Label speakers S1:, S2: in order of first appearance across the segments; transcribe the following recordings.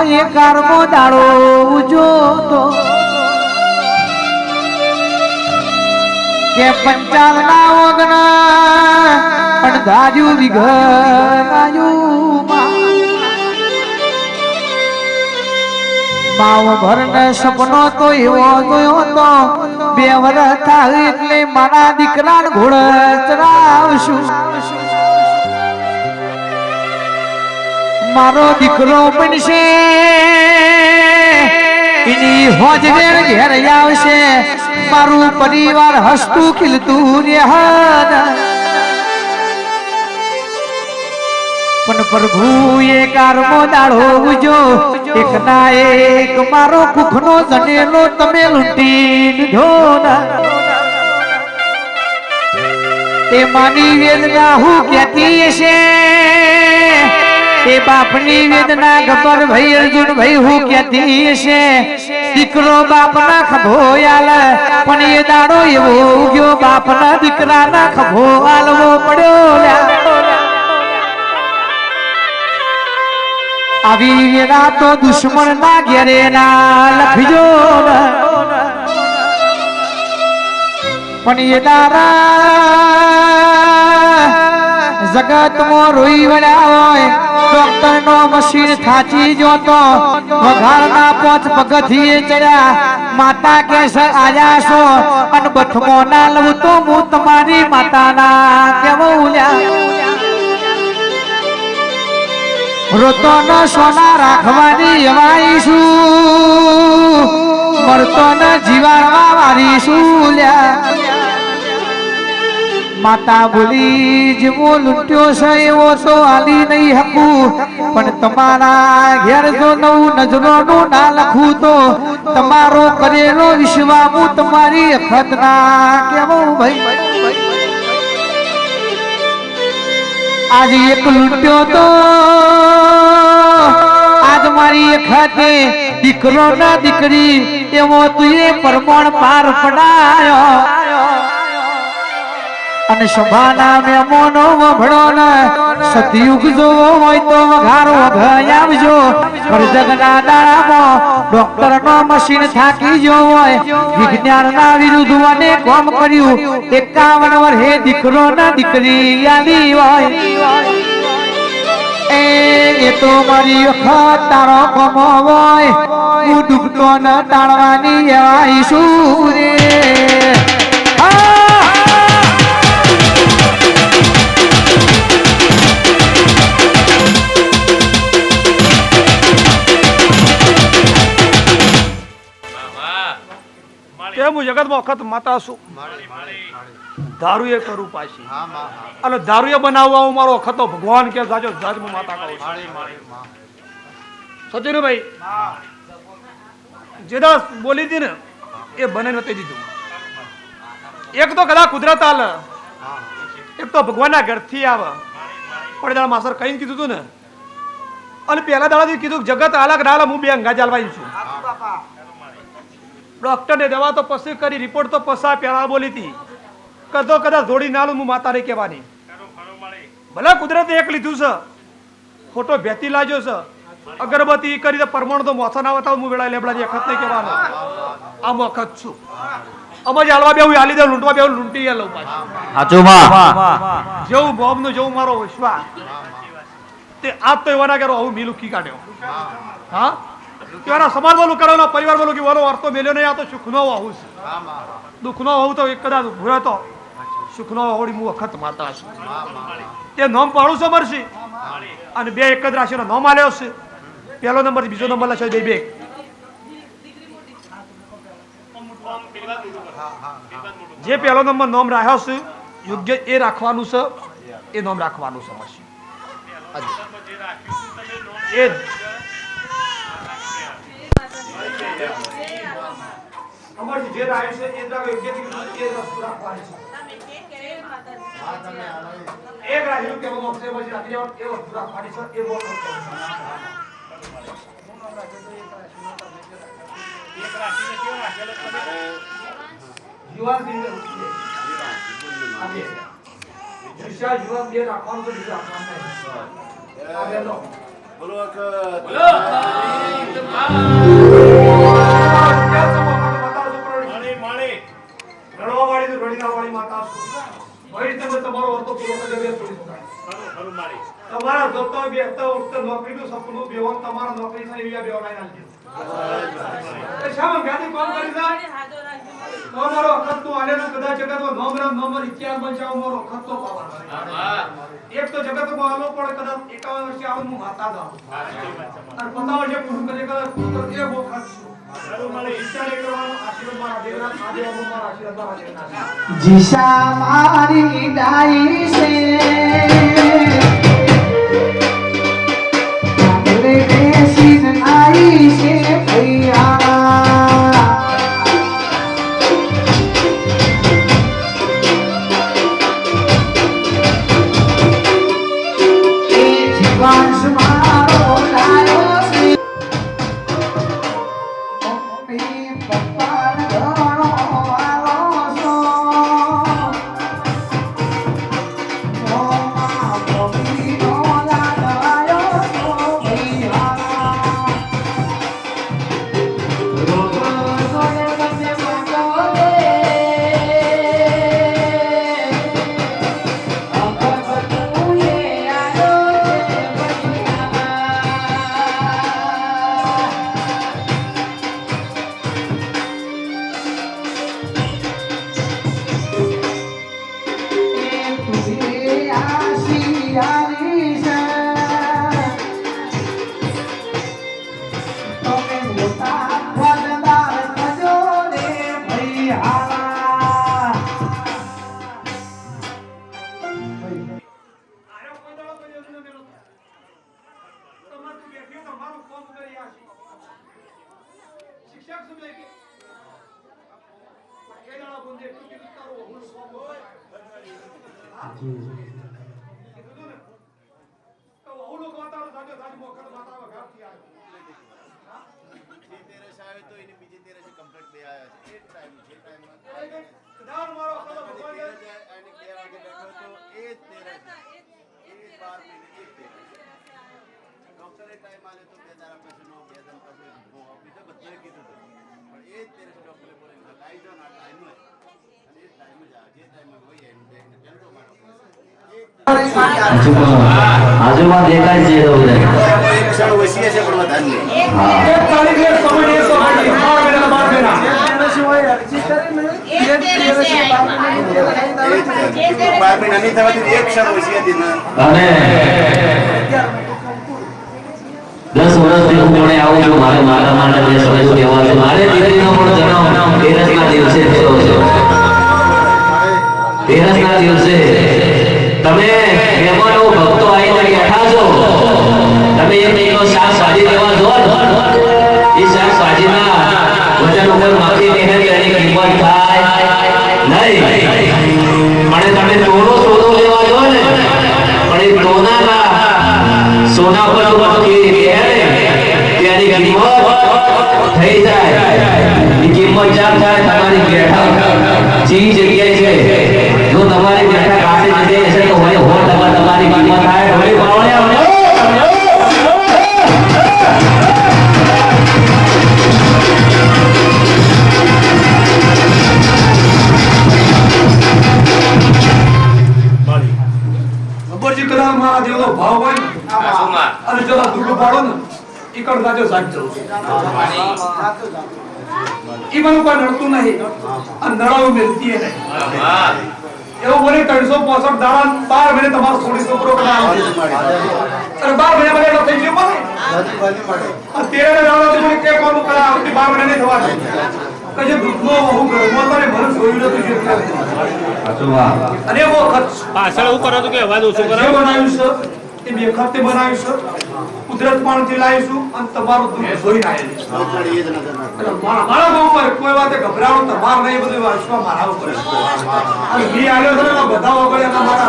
S1: એ કારમો દાડો ઉજો તો કે પંચાલ ના ઓગણા, પણ ધાર્યું વિઘનાયું માવ ભરને સપનો તો એવો જોયો તો, બે વરસ થાય એટલે મારા દીકરા ઘોડ ચરાવશું મારો દીકરો બનશે. એની હોજને ઘેર આવશે. મારું પરિવાર હસતું ખીલતું રેહદ પણ પ્રભુ એ કારમો દાડો ઉજો. એક ના એક મારો કુખનો જનેલો તમે લૂંટી લીધો તે માની વેદના હું કહેતી હશે. તે બાપની વેદના ખબર ભાઈ અર્જુન ભાઈ હું કેતી છે દીકરો બાપના ખભો આલ, પણ એ દાડો એવો ઉગ્યો, બાપના દીકરાના ખભો આલવો પડ્યો આવી વેરા તો દુશ્મન ના ઘેરે ના લખજો પણ એ દારા જગતમાં રોઈ વળ્યા હોય ડોક્ટર મશીન થાચી જોતો વઘારના પોચ પગથીએ ચડ્યા, માતા કેસર આયા છો? અને બથમો ના લઉં તો હું તમારી માતાના કેવું રોતો ન સોના રાખવાની એવાઈશું મરતો ન જીવાડવા વારીશું લ્યા માતા બોલી, જેવો લૂંટ્યો છે, એવો તો આલી નહીં હકું. પણ તમારા ઘેર જો નવું નજરોનું ના લખું તો તમારો કરેલો વિશ્વા હું તમારી અખત ના કેવું ભાઈ. આજ એક લૂંટ્યો તો, આજ મારી ખાતે દીકરો ના દીકરી, એવો તું એ પરમાણ પાર પડાયો. અને સભાના મેમોનો વભળો ને સતયુગ જોવો હોય તો વઘારો વઘાઈ આવજો કરજગના દાડામાં ડોક્ટર નો મશીન થાકી જો હોય. વિજ્ઞાન ના વિરુદ્ધ અને કોમ કર્યું. એકાવન વર્ષે દીકરો ના દીકરી આલી હોય. એ એ તો મારી વખત તારો કમો હોય. હું ડૂબતો ન તાળવાની આવીશું રે.
S2: જગતમાં વખત માતા શું? દારૂ એ કરું પાછી. અને દારૂ એ બનાવવા હું મારો વખત ભગવાન કે જાજો જાજ માતા કહું છું. સચિનભાઈ જે દાસ બોલી હતી ને એ બને નતી દીધું. એક તો કદા કુદરત આલ એક તો ભગવાનના ઘરથી આવે. પણ દાડા માસર કઈ કીધું તું ને અને પહેલા દાડાથી કીધું જગત અલગ ના હું બે અંગા ચાલવાની છું. ડોક્ટરને દવા તો પછી કરી રિપોર્ટ તો પસા પહેલા બોલી હતી. કદો કદાચ ધોડી નાલું હું માતા નહીં કહેવાની. ભલે કુદરતે એક લીધું છે ખોટો ભેતી લાગ્યો છે. અગરબત્તી કરી પરમાણુ તો મોથા ના બતાવું હું વેળા લેબડા અખત નહીં કહેવાનો. આ અખત છું. અમે જ હાલવા બેવું હાલી દે લૂંટવા બેવું લૂંટી લઉં પાછું. જેવું બોમ્બનું જેવું મારો વિશ્વાસ. તે આ તો એવાના કરો આવું મીલું કી કાઢ્યો. હા? તેવાના સમાજ વાળું કરેલો પરિવાર વાળું કે વાલો વાર્તો મેલ્યો નહીં, આ તો સુખનો આવું છે. દુઃખનો હોવું તો એક કદાચ ભૂરે તો સુખનો હોડી હું વખત માતા છું. તે નોમ પાડું છે અને બે એક જ રાશિનો નોમ આલ્યો છે. પહેલો નંબર બીજો નંબર લખ્યો બે બે. જે પહેલો નંબર નોમ રાખ્યો છે, યોગ્ય એ રાખવાનું છે, એ નોમ રાખવાનું છે એ જ. અમરજી જે રાય છે એ જ રાખો, યોગ્યથી એ વસ્તુ રાખવાની છે. એક રાય કે અમુક છે, પછી રાખી દેવાનું, એ વસ્તુ રાખવાની છે, એ બહુ યુવાન દિન ને ઉઠી જાય. આ બે. શિષ્યા યુવાન બે રાખવાનું તો બીજું રાખવાનું નહીં.
S3: બોલો
S2: બે એક તો જગતમાં આલો પણ કદાચ 51 વર્ષે આવું હું માતા જાઉં અને 50 વર્ષે પૂરું કરે કદાચ તો એ વખત છું
S1: જીસા મારી ડાઈ
S4: આવે તો એની બીજી તેરસે કમ્પ્લીટ બે આવ્યા છે. એ time, જે time માં
S2: એટલે કે કદાચ મારો અકલ
S4: અને બે એ જ તેરસ. એ બાર મહિને એ તેરસ. ડૉક્ટરે ટાઈમ આલ્યો તો બે દાડા પછીનો, બે દાડા પછી આપી તો બધાએ કીધું હતું. પણ એ જ તેરસ ડોક્ટરે બોલે "આઈ જાઓ ને આ time અને એ ટાઈમ જ આવે. જે time હોય એમ મારો.
S3: આજુબાજુ દેખાય છે તો બધા.
S4: એક ક્ષણ વસીએ છે પણ વધારે નહીં.
S2: એક તારીખ એક સમય એક સમય બાર મહિના બાર મહિના.
S4: બાર મહિના નહીં થવાથી એક ક્ષણ વસીએ હતી ને
S3: અને દસ વર્ષથી હું કોણે આવું છું, મારે મારા માટે બે સમય કહેવા છે. મારે દીકરીનો પણ જન્મ તેરસના દિવસે થયો છે. તેરસના દિવસે. તમે મહેમાનો ભક્તો આવીને બેઠા છો. તમે એ મહિનો શાક શાકભાજી દેવા જો એ શાકભાજીના વજન ઉપર માફી બેહે તો એની કિંમત થાય. નહીં. પણ તમે સોનો સોનો લેવા જો ને. પણ એ સોનાના સોના જાય. તમારી બેઠા જે જગ્યાએ છે. જો તમારી જગ્યાએ છે તો હોય હો તમારી કિંમત થાય.
S2: કણ ગાજો સાચો ઈ મને કોઈ નડતું નહીં. મિલતી નહીં એવું મને ત્રણસો પોસઠ દાડા બાર મહિને તમારો સોળી છોકરો કરાવે અને બાર મહિના મને એટલો થઈ ગયો મને તેરે દાડા મને કે કોમ કરાવે બાર મહિના નહીં થવા કે જે દુઃખનો હું કરું મને મને જોયું નતું જે અને વખત
S5: પાછળ એવું કરો છો કે અવાજ ઓછો
S2: જે બનાવ્યું છે એ બે ખાતે બનાવ્યું છે. કુદરત પાણીથી લાવીશું અને તમારું દુઃખ
S4: જોઈ.
S2: એટલે મારા મારા કોઈ વાતે ગભરાવાનું તમાર નહીં બધું વાંચવા મારા ઉપર. અને મી આવ્યો છે ને બધા વગર એના મારા.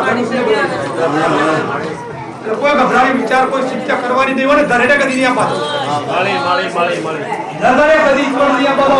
S2: કોઈ ગભરાવી વિચાર કોઈ ચિંતા કરવાની નહીં હોય ને ધરેને કદી નહીં આપતો
S5: મળી મળી મળી મળી.
S2: ધરે કદી પણ નહીં આપવાનો